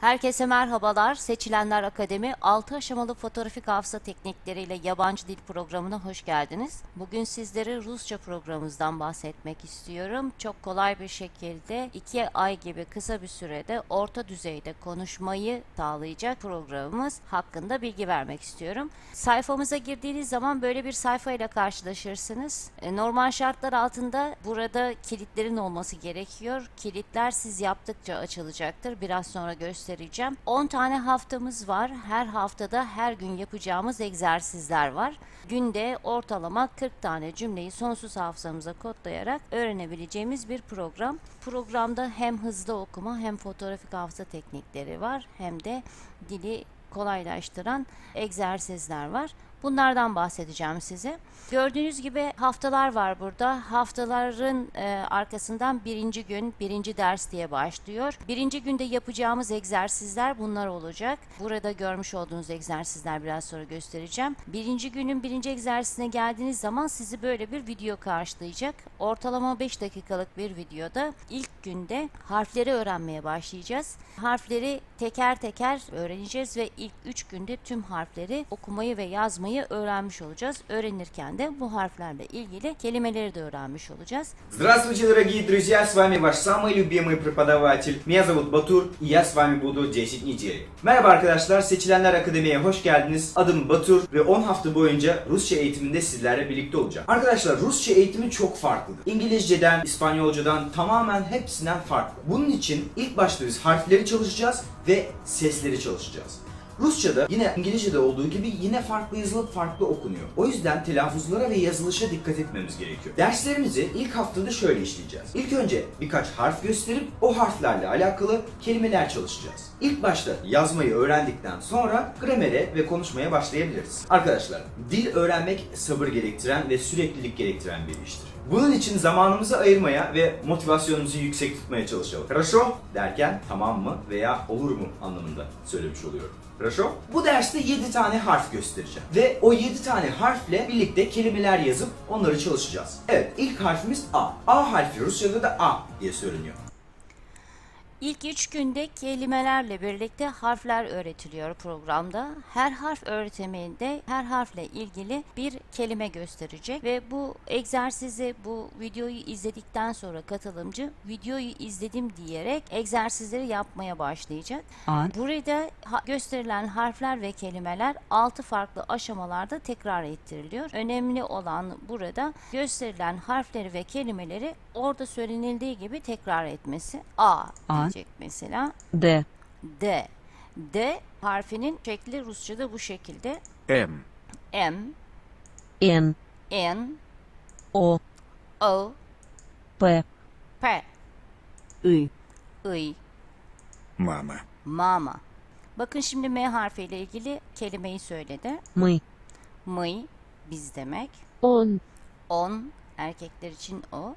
Herkese merhabalar. Seçilenler Akademi 6 aşamalı fotoğrafik hafıza teknikleriyle yabancı dil programına hoş geldiniz. Bugün sizlere Rusça programımızdan bahsetmek istiyorum. Çok kolay bir şekilde 2 ay gibi kısa bir sürede orta düzeyde konuşmayı sağlayacak programımız hakkında bilgi vermek istiyorum. Sayfamıza girdiğiniz zaman böyle bir sayfayla karşılaşırsınız. E, Normal şartlar altında burada kilitlerin olması gerekiyor. Kilitler siz yaptıkça açılacaktır. Biraz sonra göstereceğim. 10 tane haftamız var. Her haftada her gün yapacağımız egzersizler var. Günde ortalama 40 tane cümleyi sonsuz hafızamıza kodlayarak öğrenebileceğimiz bir program. Programda hem hızlı okuma hem fotoğrafik hafıza teknikleri var hem de dili kolaylaştıran egzersizler var. Bunlardan bahsedeceğim size. Gördüğünüz gibi haftalar var burada. Haftaların e, arkasından birinci gün, birinci ders diye başlıyor. Birinci günde yapacağımız egzersizler bunlar olacak. Burada görmüş olduğunuz egzersizler biraz sonra göstereceğim. Birinci günün birinci egzersizine geldiğiniz zaman sizi böyle bir video karşılayacak. Ortalama 5 dakikalık bir videoda ilk günde harfleri öğrenmeye başlayacağız. Harfleri teker teker öğreneceğiz ve ilk 3 günde tüm harfleri okumayı ve yazmayı öğrenmiş olacağız. Öğrenirken de bu harflerle ilgili kelimeleri de öğrenmiş olacağız. Здравствуйте, дорогие друзья! С вами ваш самый любимый преподаватель. Меня зовут Батур, и я с вами буду 10 недель. Merhaba arkadaşlar, Seçilenler Akademi'ye hoş geldiniz. Adım Batur ve 10 hafta boyunca Rusça eğitiminde sizlerle birlikte olacağım. Arkadaşlar Rusça eğitimi çok farklıdır. İngilizceden, İspanyolcadan tamamen hepsinden farklı. Bunun için ilk başta biz harfleri çalışacağız ve sesleri çalışacağız. Rusça'da yine İngilizce'de olduğu gibi yine farklı yazılıp farklı okunuyor. O yüzden telaffuzlara ve yazılışa dikkat etmemiz gerekiyor. Derslerimizi ilk haftada şöyle işleyeceğiz. İlk önce birkaç harf gösterip o harflerle alakalı kelimeler çalışacağız. İlk başta yazmayı öğrendikten sonra gramere ve konuşmaya başlayabiliriz. Arkadaşlar, dil öğrenmek sabır gerektiren ve süreklilik gerektiren bir iştir. Bunun için zamanımızı ayırmaya ve motivasyonumuzu yüksek tutmaya çalışalım. Хорошо derken tamam mı veya olur mu anlamında söylemiş oluyorum. Хорошо? Bu derste 7 tane harf göstereceğim. Ve o 7 tane harfle birlikte kelimeler yazıp onları çalışacağız. Evet, ilk harfimiz A. A harfi Rusça'da da A diye söyleniyor. İlk üç günde kelimelerle birlikte harfler öğretiliyor programda. Her harf öğretiminde her harfle ilgili bir kelime gösterecek ve bu egzersizi bu videoyu izledikten sonra katılımcı videoyu izledim diyerek egzersizleri yapmaya başlayacak. An. Burada gösterilen harfler ve kelimeler 6 farklı aşamalarda tekrar ettiriliyor. Önemli olan burada gösterilen harfleri ve kelimeleri orada söylenildiği gibi tekrar etmesi. A, A. diyecek mesela. D. D. D harfinin şekli Rusça'da bu şekilde. M. M. N. N. O. O. P. P. I. I. Mama. Mama. Bakın şimdi M harfiyle ilgili kelimeyi söyledi. Mıy. Mıy biz demek. On. On erkekler için o.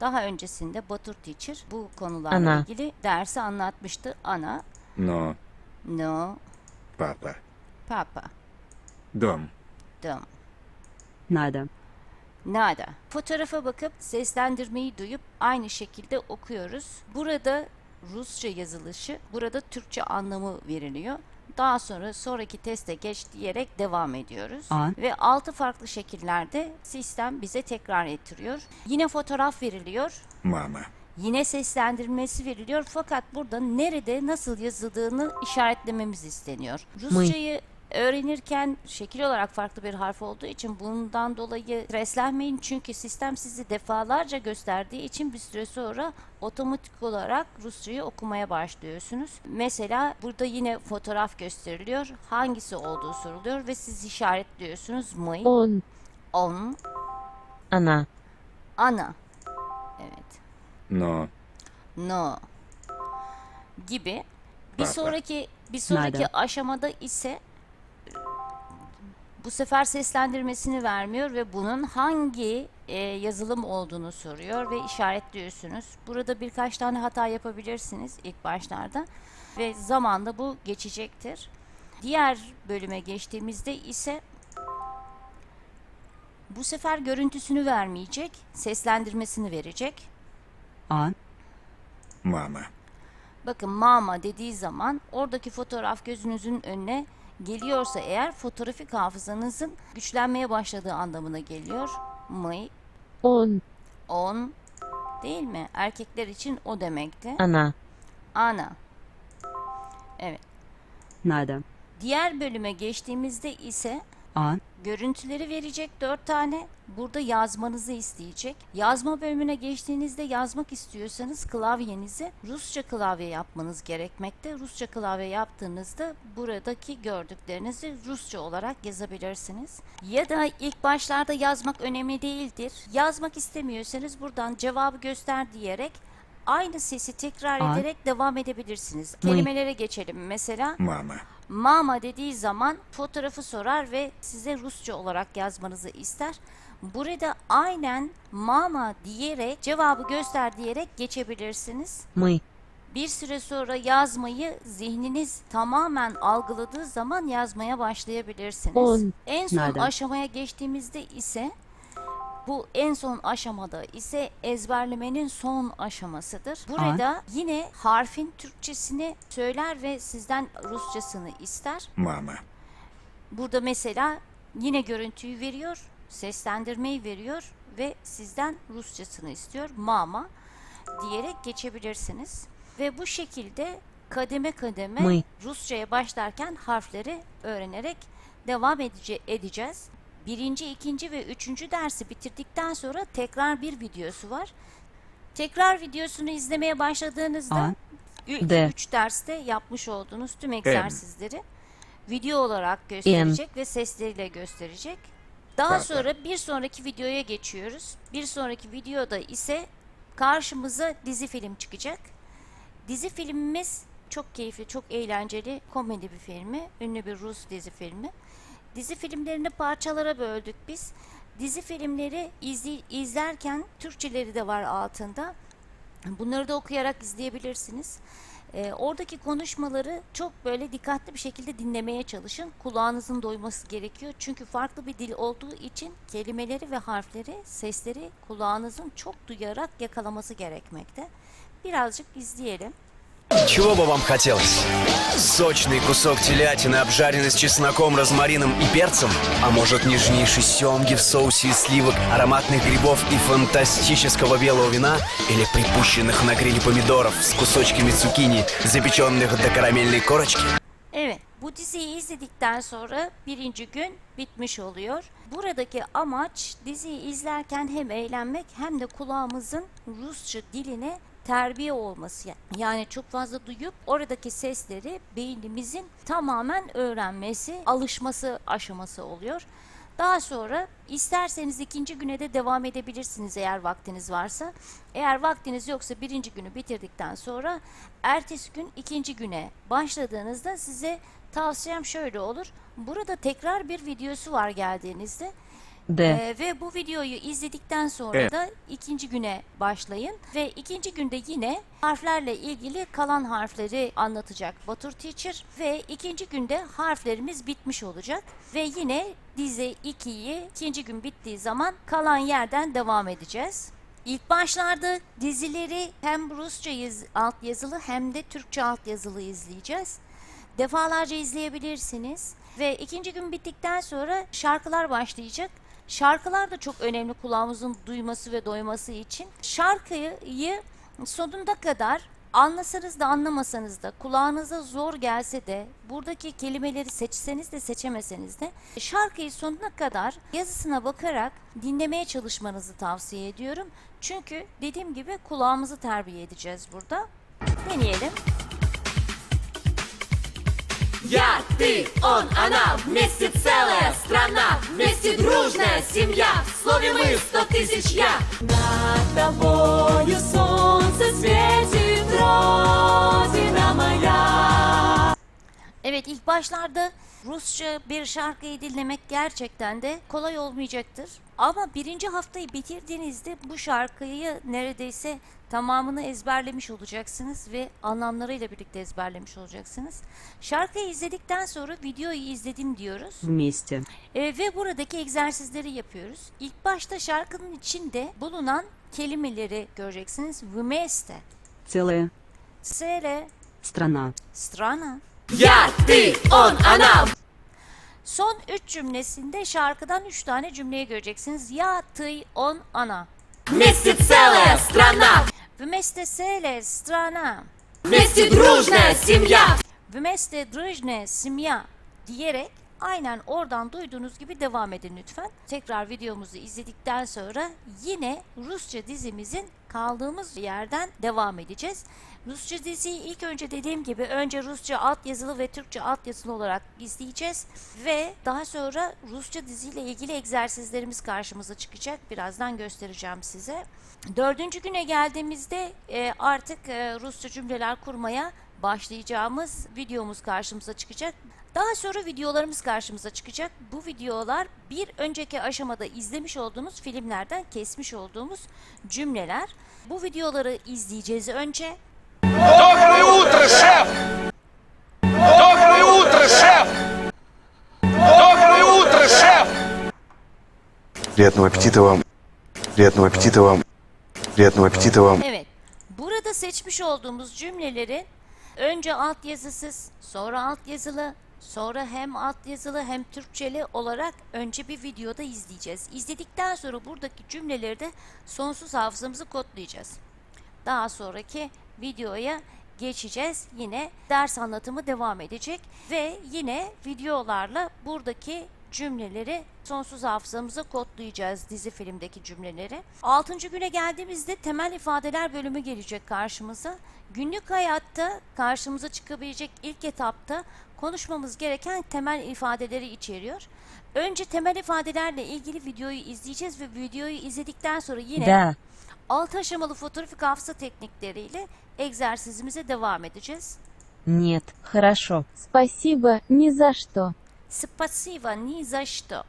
Daha öncesinde Batur Teacher bu konularla Ana. ilgili dersi anlatmıştı. Ana, No, no, papa. papa, Dom. dom, Nada. nada. Fotoğrafa bakıp seslendirmeyi duyup aynı şekilde okuyoruz. Burada Rusça yazılışı, burada Türkçe anlamı veriliyor. Daha sonra sonraki teste geç diyerek devam ediyoruz. Aa. Ve 6 farklı şekillerde sistem bize tekrar ettiriyor. Yine fotoğraf veriliyor. Mama. Yine seslendirmesi veriliyor fakat burada nerede nasıl yazıldığını işaretlememiz isteniyor. Rusçayı öğrenirken şekil olarak farklı bir harf olduğu için bundan dolayı streslenmeyin çünkü sistem sizi defalarca gösterdiği için bir süre sonra otomatik olarak Rusçayı okumaya başlıyorsunuz. Mesela burada yine fotoğraf gösteriliyor. Hangisi olduğu soruluyor ve siz işaretliyorsunuz. Mıy. On. On. Ana. Ana. Evet. No. No. Gibi. Bir sonraki bir sonraki Nerede? aşamada ise bu sefer seslendirmesini vermiyor ve bunun hangi e, yazılım olduğunu soruyor ve işaretliyorsunuz. Burada birkaç tane hata yapabilirsiniz ilk başlarda ve zamanda bu geçecektir. Diğer bölüme geçtiğimizde ise bu sefer görüntüsünü vermeyecek, seslendirmesini verecek. An. Mama. Bakın mama dediği zaman oradaki fotoğraf gözünüzün önüne geliyorsa eğer fotoğrafik hafızanızın güçlenmeye başladığı anlamına geliyor. May 10 10 değil mi? Erkekler için o demekti. Ana. Ana. Evet. Nereden? Diğer bölüme geçtiğimizde ise an Görüntüleri verecek dört tane. Burada yazmanızı isteyecek. Yazma bölümüne geçtiğinizde yazmak istiyorsanız klavyenizi Rusça klavye yapmanız gerekmekte. Rusça klavye yaptığınızda buradaki gördüklerinizi Rusça olarak yazabilirsiniz. Ya da ilk başlarda yazmak önemli değildir. Yazmak istemiyorsanız buradan cevabı göster diyerek aynı sesi tekrar An. ederek devam edebilirsiniz. Kelimelere geçelim mesela. Mama. Mama dediği zaman fotoğrafı sorar ve size Rusça olarak yazmanızı ister. Burada aynen mama diyerek cevabı göster diyerek geçebilirsiniz. Мы. Bir süre sonra yazmayı zihniniz tamamen algıladığı zaman yazmaya başlayabilirsiniz. On. En son Nereden? aşamaya geçtiğimizde ise bu en son aşamada ise ezberlemenin son aşamasıdır. Burada Aha. yine harfin Türkçesini söyler ve sizden Rusçasını ister. Mama. Burada mesela yine görüntüyü veriyor, seslendirmeyi veriyor ve sizden Rusçasını istiyor. Mama diyerek geçebilirsiniz. Ve bu şekilde kademe kademe Rusçaya başlarken harfleri öğrenerek devam edece edeceğiz. Birinci, ikinci ve üçüncü dersi bitirdikten sonra tekrar bir videosu var. Tekrar videosunu izlemeye başladığınızda A, 2 D. 3 derste yapmış olduğunuz tüm egzersizleri video olarak gösterecek ve sesleriyle gösterecek. Daha sonra bir sonraki videoya geçiyoruz. Bir sonraki videoda ise karşımıza dizi film çıkacak. Dizi filmimiz çok keyifli, çok eğlenceli komedi bir filmi. Ünlü bir Rus dizi filmi. Dizi filmlerini parçalara böldük biz. Dizi filmleri izli- izlerken Türkçeleri de var altında. Bunları da okuyarak izleyebilirsiniz. Ee, oradaki konuşmaları çok böyle dikkatli bir şekilde dinlemeye çalışın. Kulağınızın doyması gerekiyor. Çünkü farklı bir dil olduğu için kelimeleri ve harfleri, sesleri kulağınızın çok duyarak yakalaması gerekmekte. Birazcık izleyelim. Чего бы вам хотелось? Сочный кусок телятины, обжаренный с чесноком, розмарином и перцем? А может нежнейший семги в соусе из сливок, ароматных грибов и фантастического белого вина? Или припущенных на гриле помидоров с кусочками цукини, запеченных до карамельной корочки? Evet, bu diziyi izledikten sonra birinci gün bitmiş oluyor. Buradaki amaç diziyi izlerken hem eğlenmek hem de kulağımızın Rusça diline terbiye olması. Yani çok fazla duyup oradaki sesleri beynimizin tamamen öğrenmesi, alışması aşaması oluyor. Daha sonra isterseniz ikinci güne de devam edebilirsiniz eğer vaktiniz varsa. Eğer vaktiniz yoksa birinci günü bitirdikten sonra ertesi gün ikinci güne başladığınızda size tavsiyem şöyle olur. Burada tekrar bir videosu var geldiğinizde. Д. Ee, ve bu videoyu izledikten sonra Evet. da ikinci güne başlayın ve ikinci günde yine harflerle ilgili kalan harfleri anlatacak Batur Teacher ve ikinci günde harflerimiz bitmiş olacak ve yine dizi 2'yi ikinci gün bittiği zaman kalan yerden devam edeceğiz. İlk başlarda dizileri hem Rusça yaz- alt yazılı hem de Türkçe alt yazılı izleyeceğiz. Defalarca izleyebilirsiniz. Ve ikinci gün bittikten sonra şarkılar başlayacak. Şarkılar da çok önemli kulağımızın duyması ve doyması için. Şarkıyı sonuna kadar anlasanız da anlamasanız da kulağınıza zor gelse de buradaki kelimeleri seçseniz de seçemeseniz de şarkıyı sonuna kadar yazısına bakarak dinlemeye çalışmanızı tavsiye ediyorum. Çünkü dediğim gibi kulağımızı terbiye edeceğiz burada. Deneyelim. Я, ты, он, она, вместе целая страна, вместе дружная семья, в слове мы сто тысяч я. Над тобою солнце светит, Родина моя. Evet ilk başlarda Rusça bir şarkıyı dinlemek gerçekten de kolay olmayacaktır. Ama birinci haftayı bitirdiğinizde bu şarkıyı neredeyse tamamını ezberlemiş olacaksınız ve anlamlarıyla birlikte ezberlemiş olacaksınız. Şarkıyı izledikten sonra videoyu izledim diyoruz. Вместе. E, ve buradaki egzersizleri yapıyoruz. İlk başta şarkının içinde bulunan kelimeleri göreceksiniz. Vmeste. Целое. Sele, Страна. strana. Я, ты, он, она Son üç cümlesinde şarkıdan üç tane cümleyi göreceksiniz. Ya, tıy, on, ana. Вместе целая страна Vmeste sele, strana. Вместе дружная семья Vmeste drıjne, simya diyerek aynen oradan duyduğunuz gibi devam edin lütfen. Tekrar videomuzu izledikten sonra yine Rusça dizimizin kaldığımız yerden devam edeceğiz. Rusça diziyi ilk önce dediğim gibi önce Rusça altyazılı ve Türkçe altyazılı olarak izleyeceğiz ve daha sonra Rusça diziyle ilgili egzersizlerimiz karşımıza çıkacak. Birazdan göstereceğim size. Dördüncü güne geldiğimizde e, artık e, Rusça cümleler kurmaya başlayacağımız videomuz karşımıza çıkacak. Daha sonra videolarımız karşımıza çıkacak. Bu videolar bir önceki aşamada izlemiş olduğumuz filmlerden kesmiş olduğumuz cümleler. Bu videoları izleyeceğiz önce. Доброе утро, шеф! Доброе утро, шеф! Доброе утро, шеф! Приятного аппетита вам. Приятного аппетита вам. Приятного аппетита вам. Evet. Burada seçmiş olduğumuz cümleleri önce altyazısız, sonra altyazılı, sonra hem altyazılı hem Türkçeli olarak önce bir videoda izleyeceğiz. İzledikten sonra buradaki cümleleri de sonsuz hafızamızı kodlayacağız. daha sonraki videoya geçeceğiz. Yine ders anlatımı devam edecek ve yine videolarla buradaki cümleleri sonsuz hafızamıza kodlayacağız dizi filmdeki cümleleri. 6. güne geldiğimizde temel ifadeler bölümü gelecek karşımıza. Günlük hayatta karşımıza çıkabilecek ilk etapta konuşmamız gereken temel ifadeleri içeriyor. Önce temel ifadelerle ilgili videoyu izleyeceğiz ve videoyu izledikten sonra yine De 6 aşamalı fotoğrafik hafıza teknikleriyle egzersizimize devam edeceğiz. Нет, хорошо. Спасибо, ни за что. Спасибо, ни за что.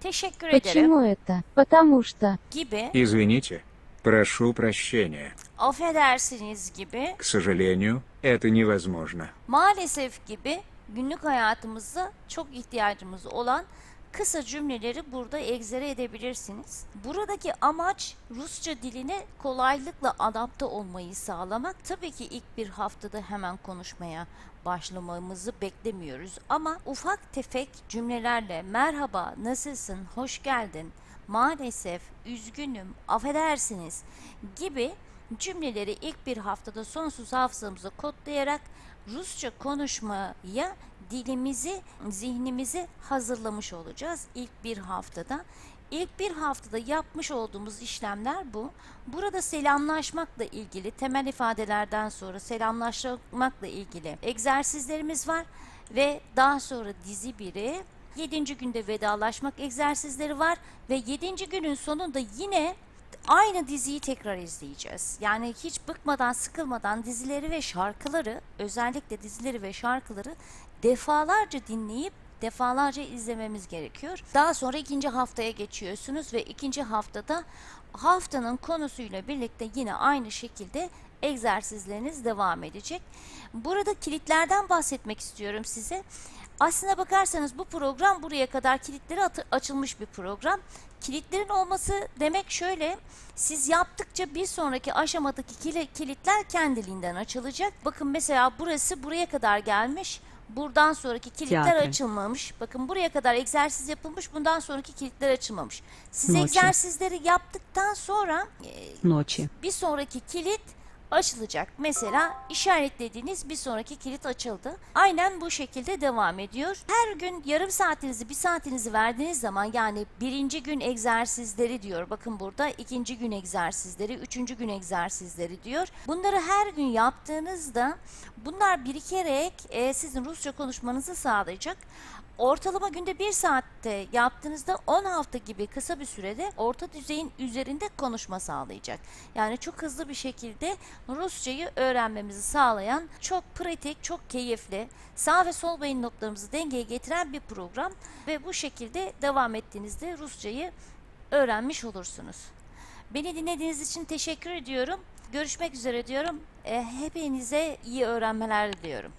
Teşekkür ederim. Почему это? Потому что. Gibi, Извините. Прошу прощения. affedersiniz gibi, К сожалению, это невозможно. maalesef gibi günlük hayatımızda çok ihtiyacımız olan kısa cümleleri burada egzere edebilirsiniz. Buradaki amaç Rusça diline kolaylıkla adapte olmayı sağlamak. Tabii ki ilk bir haftada hemen konuşmaya başlamamızı beklemiyoruz ama ufak tefek cümlelerle merhaba, nasılsın, hoş geldin, maalesef, üzgünüm, affedersiniz gibi cümleleri ilk bir haftada sonsuz hafızamıza kodlayarak Rusça konuşmaya dilimizi, zihnimizi hazırlamış olacağız ilk bir haftada. İlk bir haftada yapmış olduğumuz işlemler bu. Burada selamlaşmakla ilgili temel ifadelerden sonra selamlaşmakla ilgili egzersizlerimiz var ve daha sonra dizi biri 7. günde vedalaşmak egzersizleri var ve 7. günün sonunda yine aynı diziyi tekrar izleyeceğiz. Yani hiç bıkmadan, sıkılmadan dizileri ve şarkıları, özellikle dizileri ve şarkıları defalarca dinleyip defalarca izlememiz gerekiyor. Daha sonra ikinci haftaya geçiyorsunuz ve ikinci haftada haftanın konusuyla birlikte yine aynı şekilde egzersizleriniz devam edecek. Burada kilitlerden bahsetmek istiyorum size. Aslına bakarsanız bu program buraya kadar kilitleri açılmış bir program. Kilitlerin olması demek şöyle, siz yaptıkça bir sonraki aşamadaki kili- kilitler kendiliğinden açılacak. Bakın mesela burası buraya kadar gelmiş. Buradan sonraki kilitler Tiyatro. açılmamış. Bakın buraya kadar egzersiz yapılmış. Bundan sonraki kilitler açılmamış. Siz Noche. egzersizleri yaptıktan sonra e, bir sonraki kilit açılacak. Mesela işaretlediğiniz bir sonraki kilit açıldı. Aynen bu şekilde devam ediyor. Her gün yarım saatinizi, bir saatinizi verdiğiniz zaman yani birinci gün egzersizleri diyor. Bakın burada ikinci gün egzersizleri, üçüncü gün egzersizleri diyor. Bunları her gün yaptığınızda bunlar birikerek e, sizin Rusça konuşmanızı sağlayacak. Ortalama günde bir saatte yaptığınızda 10 hafta gibi kısa bir sürede orta düzeyin üzerinde konuşma sağlayacak. Yani çok hızlı bir şekilde Rusçayı öğrenmemizi sağlayan çok pratik, çok keyifli, sağ ve sol beyin notlarımızı dengeye getiren bir program ve bu şekilde devam ettiğinizde Rusçayı öğrenmiş olursunuz. Beni dinlediğiniz için teşekkür ediyorum. Görüşmek üzere diyorum. E, hepinize iyi öğrenmeler diliyorum.